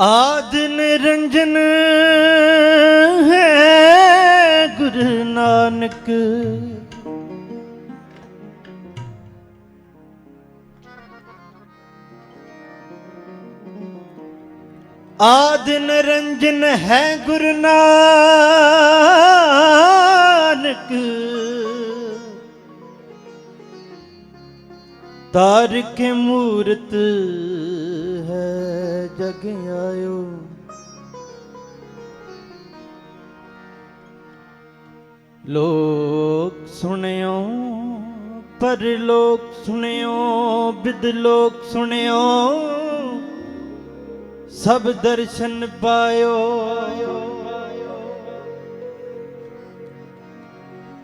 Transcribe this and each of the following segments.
ਆਦ ਨਿਰੰਜਨ ਹੈ ਗੁਰੂ ਨਾਨਕ। ਆਦ ਨਿਰੰਜਨ ਹੈ ਗੁਰੂ ਨਾਨਕ। ਤਾਰ ਕੇ ਮੂਰਤ ਜਗ ਆਇਓ। ਲੋਕ ਸੁਣਿਓ, ਪਰ ਲੋਕ ਸੁਣਿਓ, ਬਿਦ ਲੋਕ ਸੁਣਿਓ। ਸਭ ਦਰਸ਼ਨ ਪਾਇਓ।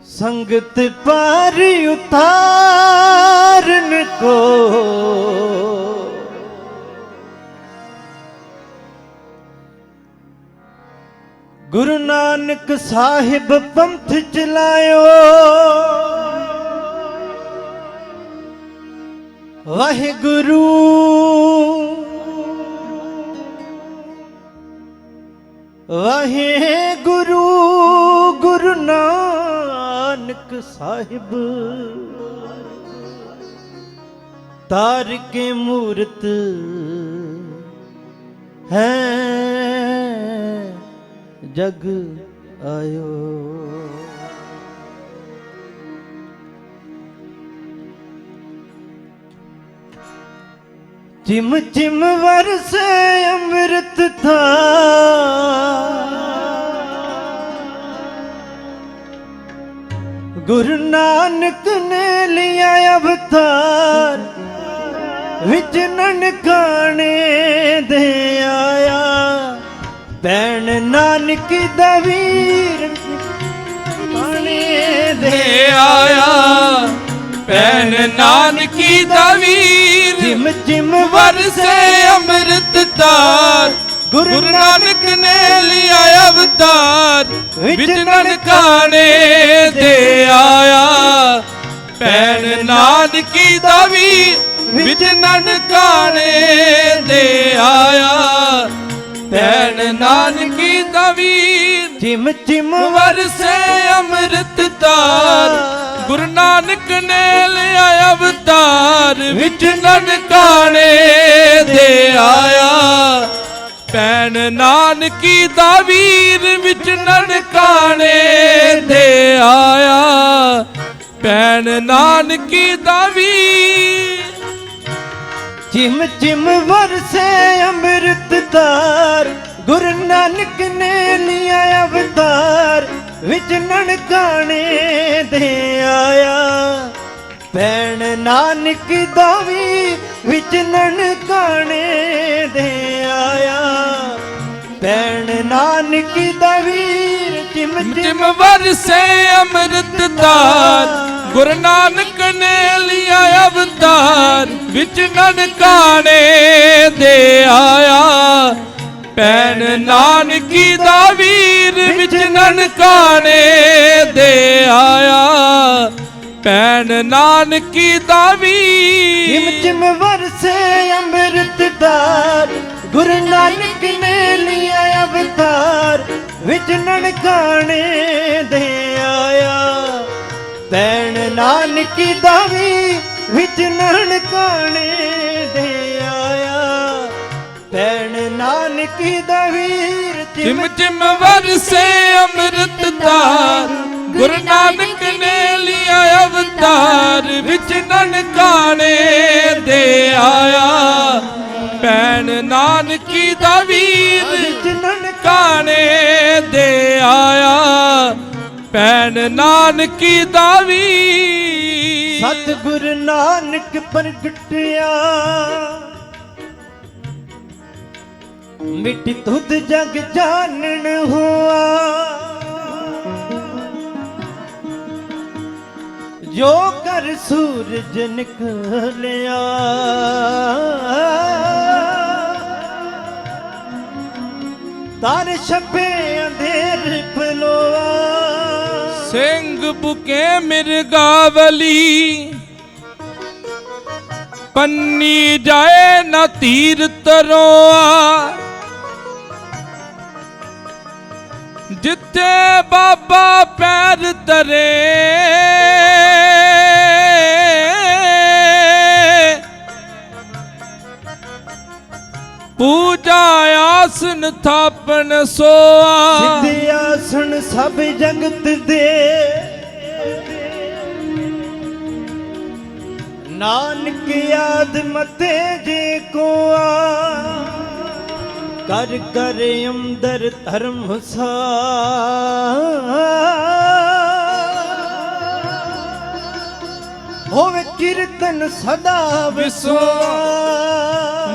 ਸੰਗਤ ਪਾਰ ਉਤਾਰਨ ਕੋ। ਗੁਰੂ ਨਾਨਕ ਸਾਹਿਬ ਪੰਥ ਚਲਾਇਓ ਵਾਹਿਗੁਰੂ। ਵਾਹਿਗੁਰੂ ਗੁਰੂ ਨਾਨਕ ਸਾਹਿਬ। ਤਾਰ ਕੇ ਮੂਰਤ ਹੈ ਜਗ ਆਇਓ। ਚਿਮ ਚਿਮ ਵਰਸੇ ਅੰਮ੍ਰਿਤ ਥਾ। ਗੁਰੂ ਨਾਨਕ ਨੇ ਲਿਆ ਅਵਤਾਰ ਵਿੱਚ ਨਨਕਾਣੇ। ਭੈਣ ਨਾਨਕ ਦਾ ਵੀਰ ਕਾਣੇ ਦੇ ਆਇਆ। ਭੈਣ ਨਾਨਕੀ ਦਾ ਵੀਰ ਜਿਮ ਜਿਮ ਵਰਸੇ ਅੰਮ੍ਰਿਤ ਤਾਰ। ਗੁਰੂ ਨਾਨਕ ਨੇ ਲਿਆ ਅਵਤਾਰ। ਵਿੱਚ ਨਨਕਾਣੇ ਦੇ ਆਇਆ। ਭੈਣ ਨਾਨਕੀ ਦਾ ਵੀਰ ਵਿੱਚ ਨਨਕਾਣੇ ਦੇ ਆਇਆ। ਭੈਣ ਨਾਨਕੀ ਦਾ ਵੀਰ ਜਿਮ ਜਿਮ ਵਰਸੇ ਅੰਮ੍ਰਿਤ ਤਾਰ। ਗੁਰੂ ਨਾਨਕ ਨੇ ਲਿਆ ਅਵਤਾਰ। ਵਿੱਚ ਨਨਕਾਣੇ ਦੇ ਆਇਆ। ਭੈਣ ਨਾਨਕੀ ਦਾ ਵੀਰ ਵਿੱਚ ਨਨਕਾਣੇ ਦੇ ਆਇਆ। ਭੈਣ ਨਾਨਕੀ ਦਾ ਵੀਰ ਜਿਮ ਜਿਮ ਵਰਸੇ ਅੰਮ੍ਰਿਤ ਤਾਰ ਗੁਰੂ ਨਾਨਕ ਨੇ ਲਿਆ ਅਵਤਾਰ, ਵਿੱਚ ਨਨਕਾਣੇ ਦੇ ਆਇਆ। ਭੈਣ ਨਾਨਕ ਦਾ ਵੀ ਵਿੱਚ ਨਨਕਾਣੇ ਦੇ ਆਇਆ। ਭੈਣ ਨਾਨਕ ਦਾ ਵੀਰ ਜਿਮ ਜਿਮ ਵਰਸੇ ਅੰਮ੍ਰਿਤਦਾਰ ਗੁਰੂ ਨਾਨਕ ਨੇ ਲਿਆ ਅਵਤਾਰ ਵਿੱਚ ਨਨਕਾਣੇ ਦੇ ਆਇਆ। ਭੈਣ ਨਾਨਕੀ ਦਾ ਵੀਰ ਵਿੱਚ ਨਨਕਾਣੇ ਦੇ ਆਇਆ। ਭੈਣ ਨਾਨਕੀ ਦਾ ਜਿਮ ਵੀਰ ਜਿਮ ਵਰਸੇ ਅੰਮ੍ਰਿਤ ਧਾਰ ਗੁਰੂ ਨਾਨਕ ਨੇ ਲਿਆ ਅਵਤਾਰ ਵਿੱਚ ਨਨਕਾਣੇ ਦੇ ਆਇਆ। ਭੈਣ ਨਾਨਕ ਦਾ ਵੀ ਵਿੱਚ ਨਨਕਾਣੇ ਦੇ ਆਇਆ। ਭੈਣ ਨਾਨਕ ਦਾ ਵੀਰ ਜਿਮ ਜਿਮ ਵਰਸੇ ਅੰਮ੍ਰਿਤ ਤਾਰ ਗੁਰੂ ਨਾਨਕ ਨੇ ਲਿਆ ਅਵਤਾਰ ਵਿੱਚ ਨਨਕਾਣੇ ਦੇ ਆਇਆ। ਭੈਣ ਨਾਨਕੀ ਦਾ ਵੀਰ ਵਿੱਚ ਨਨਕਾਣੇ ਕਾਣੇ ਦੇ ਆਇਆ। ਭੈਣ ਨਾਨਕੀ ਦਾ ਵੀਰ ਸਤਿਗੁਰ ਨਾਨਕ ਪ੍ਰਗਟਿਆ। ਮਿੱਟੀ ਤੁਧ ਜਗ ਜਾਣਨ ਹੋਆ। ਜੋ ਕਰ ਸੂਰਜ ਨਿਕਲਿਆ। ਤਾਰੇ ਛਪੇ ਅੰਧੇਰ ਫਲੋਆ ਸਿੰਘ ਬੁਕੇ ਮਿਰਗਾਵਲੀ। ਪੰਨੀ ਜਾਏ ਨਾ ਤੀਰ ਤਰੋਆ ਜਿੱਥੇ ਬਾਬਾ ਪੈਰ ਤਰੇ ਪੂਜਾ ਆਸਨ ਥਾਪਣ ਸੋਆ। ਸਿੱਧੇ ਆਸਨ ਸਭ ਜਗਤ ਦੇ। ਨਾਨਕ ਯਾਦ ਮਤੇ ਜੇ ਕੋ ਆ ਕਰ ਕਰ ਅੰਦਰ ਧਰਮ ਹੁਸਾ ਹੋਵੇ ਕੀਰਤਨ ਸਦਾ ਵਿਸਵਾ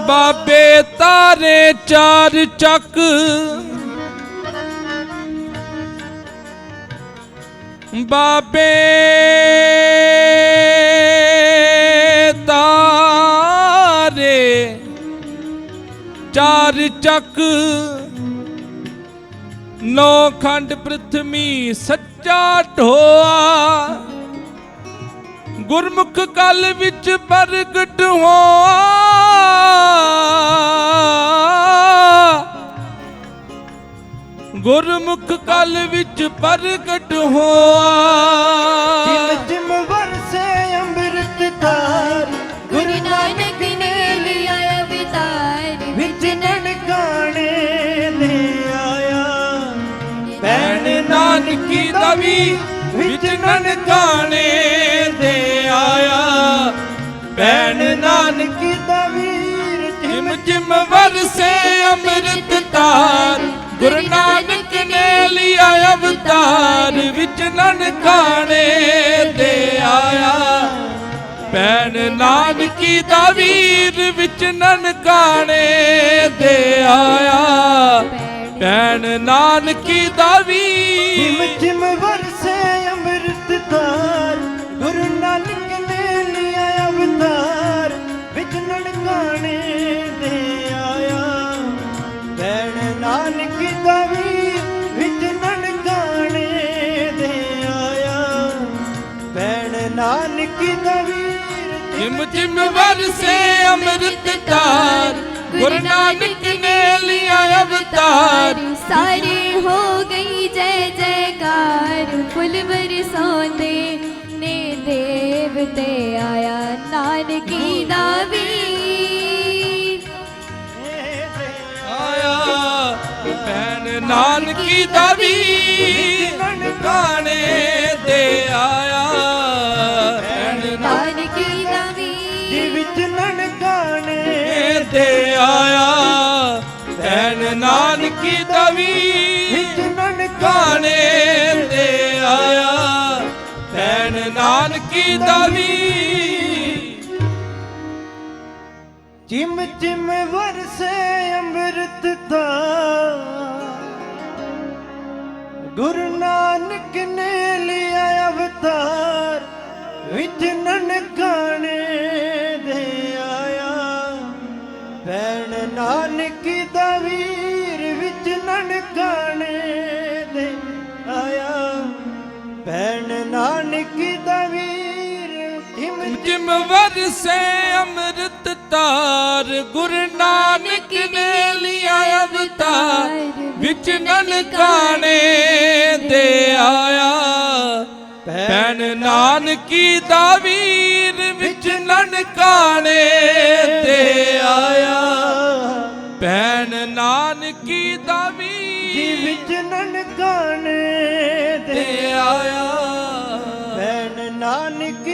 ਬਾਬੇ ਤਾਰੇ ਚਾਰ ਚੱਕ। ਬਾਬੇ ਚਾਰ ਚੱਕ। ਨੌ ਖੰਡ ਪ੍ਰਥਮੀ ਸੱਚਾ ਢੋਆ। ਗੁਰਮੁਖ ਕਲ ਵਿੱਚ ਪ੍ਰਗਟ ਹੋਆ। ਗੁਰਮੁਖ ਕਲ ਵਿੱਚ ਪ੍ਰਗਟ ਹੋਆ। ਭੈਣ ਨਾਨਕੀ ਦਾ ਵੀਰ ਜਿਮ ਜਿਮ ਵਰਸੇ ਅੰਮ੍ਰਿਤ ਤਾਰ। ਗੁਰੂ ਨਾਨਕ ਨੇ ਲਿਆ ਅਵਤਾਰ, ਵਿੱਚ ਨਨਕਾਣੇ ਦੇ ਆਇਆ। ਭੈਣ ਨਾਨਕੀ ਦਾ ਵੀਰ, ਵਿੱਚ ਨਨਕਾਣੇ ਦੇ ਆਇਆ। ਭੈਣ ਨਾਨਕੀ ਦਾ ਵੀਰ, ਜਿਮ ਵਰਸੇ ਅੰਮ੍ਰਿਤ ਧਾਰ ਨਾਨਕੀ ਦਾ ਵਿੱਚ ਨਨਕਾਣੇ ਦੇ ਆਇਆ। ਭੈਣ ਨਾਨਕੀ ਦਾ ਵੀਰ ਜਿਮ ਜਿਮ ਵਰਸੇ ਅੰਮ੍ਰਿਤ ਤਾਰ। ਗੁਰੂ ਨਾਨਕ ਨੇ ਲਿਆ ਅਵਤਾਰ। ਸਾਰੇ ਹੋ ਗਈ ਜੈ ਜੈਕਾਰ। ਫੁੱਲ ਬਰਸਾਉਂਦੇ ਨੇ ਦੇਵ ਤੇ ਆਇਆ। ਨਾਨਕੀ ਦਾ ਵੀਰ ਨਾਨਕੀ ਦਾ ਵੀ ਨਨਕਾਣੇ ਦੇ ਆਇਆ। ਨਾਨਕੀ ਦਾ ਜੀ ਵੀਰ ਵਿੱਚ ਨਨਕਾਣੇ ਨਾਨਕੇ ਦੇ ਆਇਆ। ਭੈਣ ਨਾਨਕੀ ਦਾ ਵੀ ਵਿੱਚ ਨਨਕਾਣੇ ਗਾਣੇ ਦੇ ਆਇਆ। ਭੈਣ ਨਾਨਕੀ ਦਾ ਵੀ ਜਿਮ ਜਿਮ ਵਰਸੇ ਅੰਮ੍ਰਿਤ ਧਾਰ ਗੁਰੂ ਨਾਨਕ ਨੇ ਲਿਆ ਅਵਤਾਰ ਵਿੱਚ ਜਿਮ ਵਰਸੇ ਅੰਮ੍ਰਿਤ ਤਾਰ ਗੁਰੂ ਨਾਨਕ ਨੇ ਲਿਆ ਅਵਤਾਰ ਵਿੱਚ ਨਨਕਾਣੇ ਦੇ ਆਇਆ। ਭੈਣ ਨਾਨਕੀ ਦਾ ਵੀਰ ਵਿੱਚ ਨਨਕਾਣੇ ਤੇ ਆਇਆ। ਭੈਣ ਨਾਨਕੀ ਦਾ ਵੀਰ ਵਿੱਚ ਨਨਕਾਣੇ ਦੇ ਤੇ ਆਇਆ। ਭੈਣ ਨਾਨਕੀ